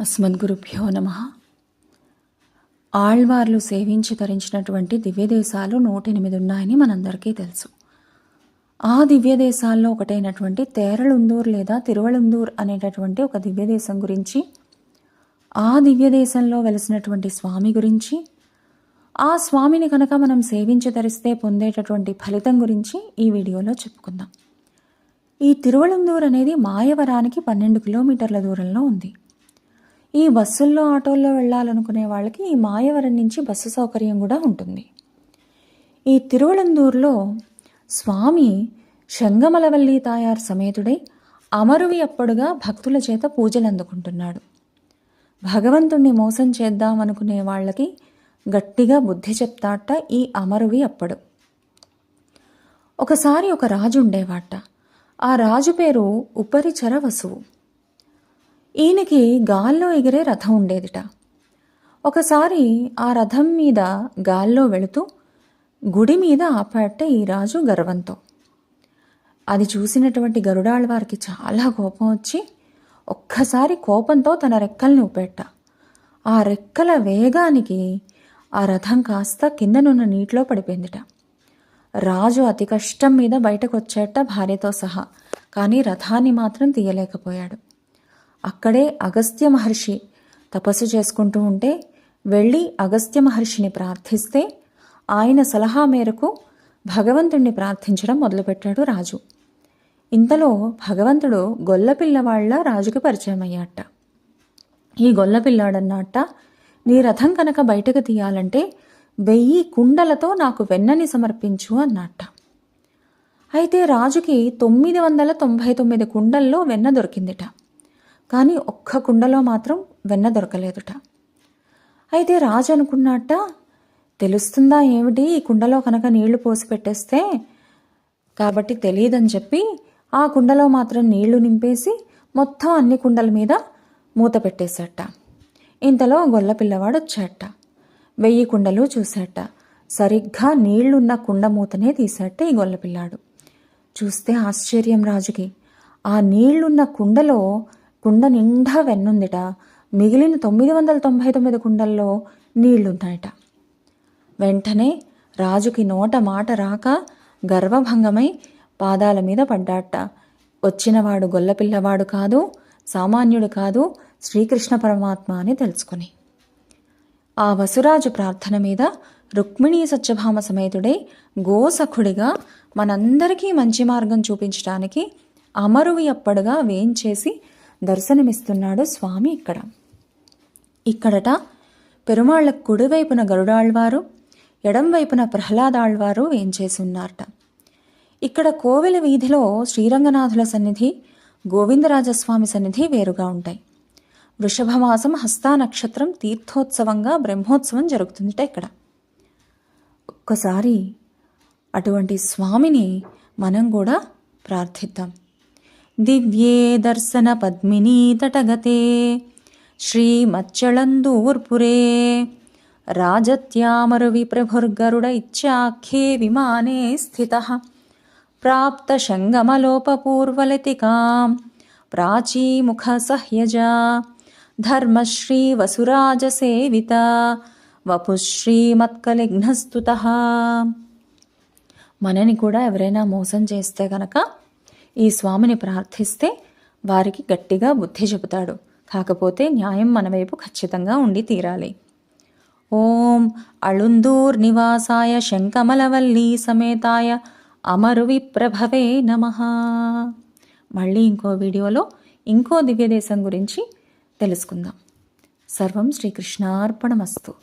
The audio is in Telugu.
అస్మద్గురుభ్యో నమ. ఆళ్వార్లు సేవించి తరించినటువంటి దివ్యదేశాలు నూట ఎనిమిది ఉన్నాయని మనందరికీ తెలుసు. ఆ దివ్యదేశాల్లో ఒకటైనటువంటి తేరళుందూర్ లేదా తిరువళుందూర్ అనేటటువంటి ఒక దివ్యదేశం గురించి ఆ దివ్యదేశంలో వెలిసినటువంటి స్వామి గురించి ఆ స్వామిని కనుక మనం సేవించి తరిస్తే పొందేటటువంటి ఫలితం గురించి ఈ వీడియోలో చెప్పుకుందాం. ఈ తిరువళుందూర్ అనేది మాయవరానికి పన్నెండు కిలోమీటర్ల దూరంలో ఉంది. ఈ బస్సుల్లో ఆటోల్లో వెళ్ళాలనుకునే వాళ్ళకి ఈ మాయవరం నుంచి బస్సు సౌకర్యం కూడా ఉంటుంది. ఈ తిరువళందూరులో స్వామి శంగమలవల్లి తాయారు సమేతుడై అమరువి అప్పుడుగా భక్తుల చేత పూజలు అందుకుంటున్నాడు. భగవంతుణ్ణి మోసం చేద్దామనుకునే వాళ్ళకి గట్టిగా బుద్ధి చెప్తాట ఈ అమరువి అప్పుడు. ఒకసారి ఒక రాజు ఉండేవాట. ఆ రాజు పేరు ఉపరిచర వసువు. ఈయనకి గాల్లో ఎగిరే రథం ఉండేదిట. ఒకసారి ఆ రథం మీద గాల్లో వెళుతూ గుడి మీద ఆపాట ఈ రాజు గర్వంతో. అది చూసినటువంటి గరుడాళ్ళ వారికి చాలా కోపం వచ్చి ఒక్కసారి కోపంతో తన రెక్కల్ని ఉపెట్ట ఆ రెక్కల వేగానికి ఆ రథం కాస్త కిందనున్న నీటిలో పడిపోయిందిట. రాజు అతి కష్టం మీద బయటకు వచ్చేట భార్యతో సహా కానీ రథాన్ని మాత్రం తీయలేకపోయాడు. అక్కడే అగస్త్య మహర్షి తపస్సు చేసుకుంటూ ఉంటే వెళ్ళి అగస్త్య మహర్షిని ప్రార్థిస్తే ఆయన సలహా మేరకు భగవంతుణ్ణి ప్రార్థించడం మొదలుపెట్టాడు రాజు. ఇంతలో భగవంతుడు గొల్లపిల్లవాళ్ళ రాజుకి పరిచయం అయ్యాట. ఈ గొల్లపిల్లాడన్నట్ట నీ రథం కనుక బయటకు తీయాలంటే వెయ్యి కుండలతో నాకు వెన్నని సమర్పించు అన్నట్ట అయితే రాజుకి తొమ్మిది వందల తొంభై తొమ్మిది కుండల్లో వెన్న దొరికిందిట. కానీ ఒక్క కుండలో మాత్రం వెన్న దొరకలేదుట. అయితే రాజు అనుకున్నట్ట తెలుస్తుందా ఏమిటి? ఈ కుండలో కనుక నీళ్ళు పోసి పెట్టేస్తే కాబట్టి తెలియదని చెప్పి ఆ కుండలో మాత్రం నీళ్ళు నింపేసి మొత్తం అన్ని కుండల మీద మూత పెట్టేశాట ఇంతలో గొల్ల పిల్లవాడు వచ్చాట వెయ్యి కుండలు చూశాట సరిగ్గా నీళ్ళున్న కుండ మూతనే తీశాట ఈ గొల్లపిల్లాడు చూస్తే ఆశ్చర్యం రాజుకి. ఆ నీళ్ళున్న కుండలో కుండ నిండా వెన్నుందిట. మిగిలిన తొమ్మిది వందల తొంభై తొమ్మిది కుండల్లో నీళ్ళున్నాయట వెంటనే రాజుకి నోట మాట రాక గర్వభంగమై పాదాల మీద పడ్డాట వచ్చినవాడు గొల్లపిల్లవాడు కాదు సామాన్యుడు కాదు శ్రీకృష్ణ పరమాత్మ అని తెలుసుకుని. ఆ వసురాజు ప్రార్థన మీద రుక్మిణీ సత్యభామ సమేతుడై గోసఖుడిగా మనందరికీ మంచి మార్గం చూపించడానికి అమరువి అప్పడుగా వేయించేసి దర్శనమిస్తున్నాడు స్వామి ఇక్కడ. ఇక్కడట పెరుమాళ్ళ కుడివైపున గరుడాళ్వారు ఎడంవైపున ప్రహ్లాదాళ్వారు ఉన్నారట ఇక్కడ కోవెల వీధిలో శ్రీరంగనాథుల సన్నిధి గోవిందరాజస్వామి సన్నిధి వేరుగా ఉంటాయి. వృషభమాసం హస్తా నక్షత్రం తీర్థోత్సవంగా బ్రహ్మోత్సవం జరుగుతుందిట ఇక్కడ. ఒక్కసారి అటువంటి స్వామిని మనం కూడా ప్రార్థిద్దాం. దివ్యే దర్శన పద్మినీ తటగతే శ్రీమచ్చళందూర్పురే రాజత్యామరువి ప్రభుర్గరుడ ఇచ్చాఖ్యే విమానే స్థిత ధర్మశ్రీ ప్రాచీముఖసహ్యజా ధర్మశ్రీవసురాజసేవిత వపుశ్రీమత్కలిఘ్నస్తుత మనని కూడా ఎవరైనా మోసం చేస్తే గనక ఈ స్వామిని ప్రార్థిస్తే వారికి గట్టిగా బుద్ధి చెబుతాడు. కాకపోతే న్యాయం మన వైపు ఖచ్చితంగా ఉండి తీరాలి. ఓం అళుందూర్ నివాసాయ శంకమలవల్లి సమేతాయ అమరువి ప్రభవే నమ. మళ్ళీ ఇంకో వీడియోలో ఇంకో దివ్యదేశం గురించి తెలుసుకుందాం. సర్వం శ్రీకృష్ణార్పణమస్తు.